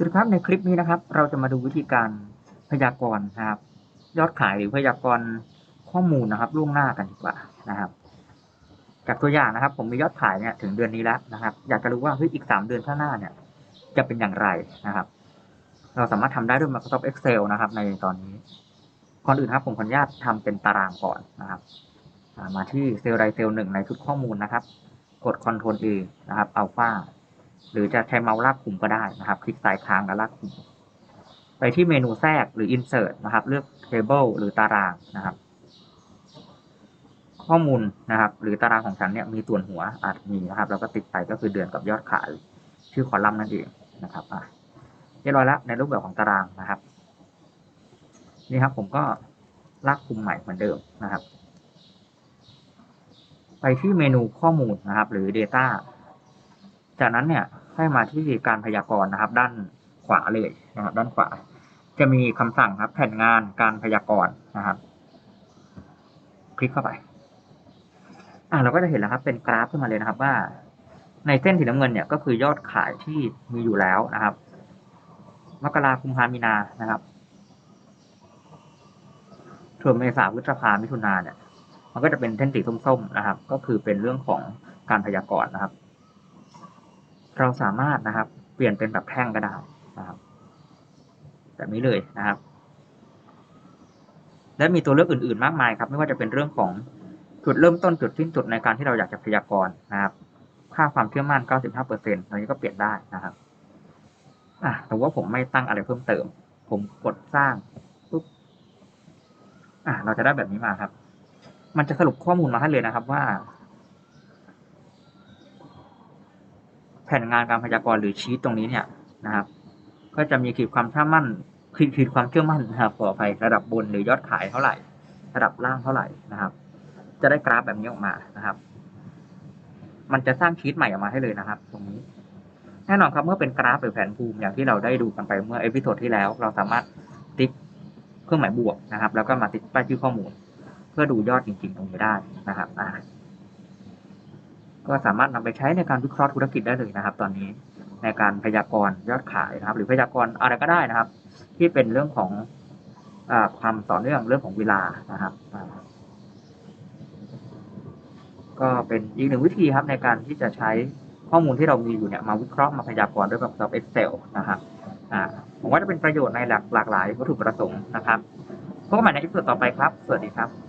สวัสดีครับในคลิปนี้นะครับ เราจะมาดูวิธีการพยากรณ์นะครับ ยอดขายหรือพยากรณ์ข้อมูลนะครับ ล่วงหน้ากันดีกว่านะครับ จากตัวอย่างนะครับ ผมมียอดขายเนี่ยถึงเดือนนี้แล้วนะครับ อยากจะรู้ว่าเฮ้ยอีกสามเดือนข้างหน้าเนี่ย จะเป็นอย่างไรนะครับ เราสามารถทำได้ด้วย Microsoft Excel นะครับ ในตอนนี้ก่อนอื่นครับ ผมขออนุญาตทำเป็นตารางก่อนนะครับมาที่เซลล์ใดเซลล์หนึ่งในชุดข้อมูลนะครับ กด Ctrl A นะครับอัลฟา หรือจะใช้เมาส์ลากคุมก็ได้นะครับ คลิกซ้ายค้างแล้วลากคุมไปที่เมนูแทรกหรือ Insert นะครับ เลือก Table หรือตารางนะครับ ข้อมูลนะครับ หรือตารางของฉันเนี่ยมีส่วนหัวอาจมีนะครับ แล้วก็ติดไปก็คือเดือนกับยอดขาย ชื่อคอลัมน์นั่นเองนะครับอะเรียบร้อยแล้วในรูปแบบของตารางนะครับ นี่ครับผมก็ลากคุมใหม่เหมือนเดิมนะครับ ไปที่เมนูข้อมูลนะครับ หรือ Data จากนั้นเนี่ยให้มาที่การพยากรณ์นะครับ ด้านขวาเลยนะครับ ด้านขวา จะมีคำสั่งครับ แผนงานการพยากรณ์นะครับ คลิกเข้าไป อ่าเราก็จะเห็นแล้วครับ เป็นกราฟขึ้นมาเลยนะครับว่า ในเส้นสีน้ำเงินเนี่ยก็คือยอดขายที่มีอยู่แล้วนะครับมกราคุมภามีนานะครับส่วนเมษาพฤษภามิถุนาเนี่ย มันก็จะเป็นเส้นสีส้มๆนะครับ ก็คือเป็นเรื่องของการพยากรณ์นะครับ เราสามารถนะครับ เปลี่ยนเป็นแบบแท่งก็ได้นะครับแบบนี้เลยนะครับ และมีตัวเลือกอื่น ๆ มากมายครับ ไม่ว่าจะเป็นเรื่องของจุดเริ่มต้นจุดสิ้นสุดในการที่เราอยากจะพยากรณ์นะครับ ค่าความเชื่อมั่น 95%ตอนนี้ก็เปลี่ยนได้นะครับอะแต่ว่าผมไม่ตั้งอะไรเพิ่มเติม ผมกดสร้างปุ๊บอะเราจะได้แบบนี้มาครับ มันจะสรุปข้อมูลมาให้เลยนะครับว่า แผนงานการพยากรณ์หรือชีตตรงนี้เนี่ยนะครับ ก็จะมีขีดความเชื่อมั่นขีดขีดความเชื่อมั่นนะครับขออภัยระดับบนหรือยอดขายเท่าไหร่ ระดับล่างเท่าไหร่นะครับ จะได้กราฟแบบนี้ออกมานะครับ มันจะสร้างชีตใหม่ออกมาให้เลยนะครับ ตรงนี้แน่นอนครับเมื่อเป็นกราฟหรือแผนภูมิอย่างที่เราได้ดูกันไปเมื่อเอพิโซดที่แล้ว เราสามารถติ๊กเครื่องหมายบวกนะครับ แล้วก็มาติ๊กป้ายชื่อข้อมูล เพื่อดูยอดจริงๆตรงนี้ได้นะครับอ่า ก็สามารถนำไปใช้ในการวิเคราะห์ธุรกิจได้เลยนะครับ ตอนนี้ในการพยากรณ์ยอดขายนะครับ หรือพยากรณ์อะไรก็ได้นะครับ ที่เป็นเรื่องของอความต่อเนื่องเรื่องของเวลานะครับ ก็เป็นอีกหนึ่งวิธีครับในการที่จะใช้ข้อมูลที่เรามีอยู่เนี่ยมาวิเคราะห์มาพยากรณ์ด้วย Microsoft Excel นะครับผมว่าจะเป็นประโยชน์ในหลากหลากหลายวัตถุประสงค์นะครับพบกันใหม่ในคลิปต่อไปครับ สวัสดีครับ